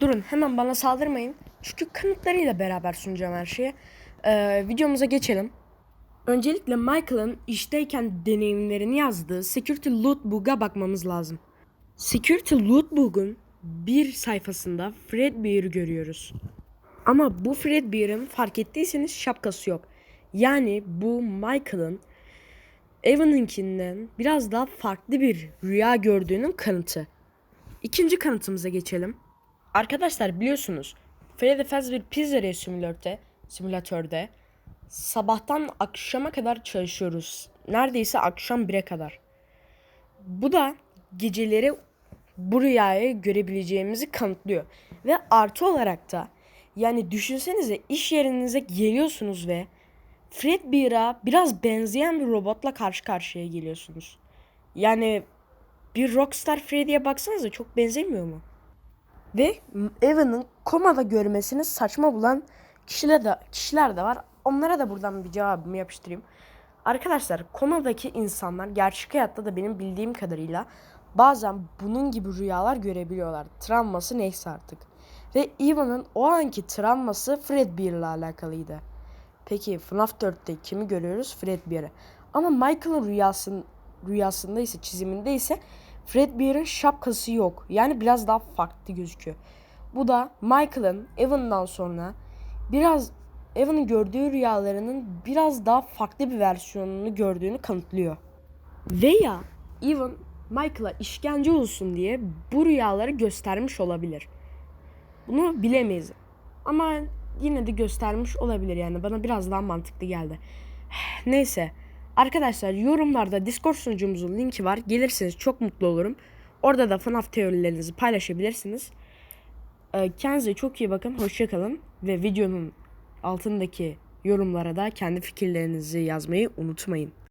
Durun hemen bana saldırmayın. Çünkü kanıtlarıyla beraber sunacağım her şeyi. Ee, videomuza geçelim. Öncelikle Michael'ın işteyken deneyimlerini yazdığı Security Lootbook'a bakmamız lazım. Security Lootbook'un bir sayfasında Fredbear'ı görüyoruz. Ama bu Fredbear'ın fark ettiyseniz şapkası yok. Yani bu Michael'ın Evan'ınkinden biraz daha farklı bir rüya gördüğünün kanıtı. İkinci kanıtımıza geçelim. Arkadaşlar biliyorsunuz Freddy Fazbear Pizzeria simülatörde, simülatörde sabahtan akşama kadar çalışıyoruz. Neredeyse akşam 1'e kadar. Bu da geceleri bu rüyayı görebileceğimizi kanıtlıyor. Ve artı olarak da yani düşünsenize iş yerinize geliyorsunuz ve Fredbear'a biraz benzeyen bir robotla karşı karşıya geliyorsunuz. Yani bir Rockstar Freddy'ye baksanıza çok benzemiyor mu? Ve Evan'ın komada görmesini saçma bulan kişiler de, kişiler de var. Onlara da buradan bir cevabımı yapıştırayım. Arkadaşlar komadaki insanlar gerçek hayatta da benim bildiğim kadarıyla bazen bunun gibi rüyalar görebiliyorlar. Travması neyse artık. Ve Evan'ın o anki travması Fredbear ile alakalıydı. Peki FNAF 4'te kimi görüyoruz? Fredbear'ı. Ama Michael'ın rüyasın, rüyasında ise çiziminde ise Fredbear'ın şapkası yok. Yani biraz daha farklı gözüküyor. Bu da Michael'ın Evan'dan sonra biraz Evan'ın gördüğü rüyalarının biraz daha farklı bir versiyonunu gördüğünü kanıtlıyor. Veya Evan Michael'a işkence olsun diye bu rüyaları göstermiş olabilir. Bunu bilemeyiz. Ama yine de göstermiş olabilir yani bana biraz daha mantıklı geldi. Neyse. Arkadaşlar yorumlarda Discord sunucumuzun linki var. Gelirseniz çok mutlu olurum. Orada da FNAF teorilerinizi paylaşabilirsiniz. Ee, Kendinize çok iyi bakın. Hoşçakalın. Ve videonun altındaki yorumlara da kendi fikirlerinizi yazmayı unutmayın.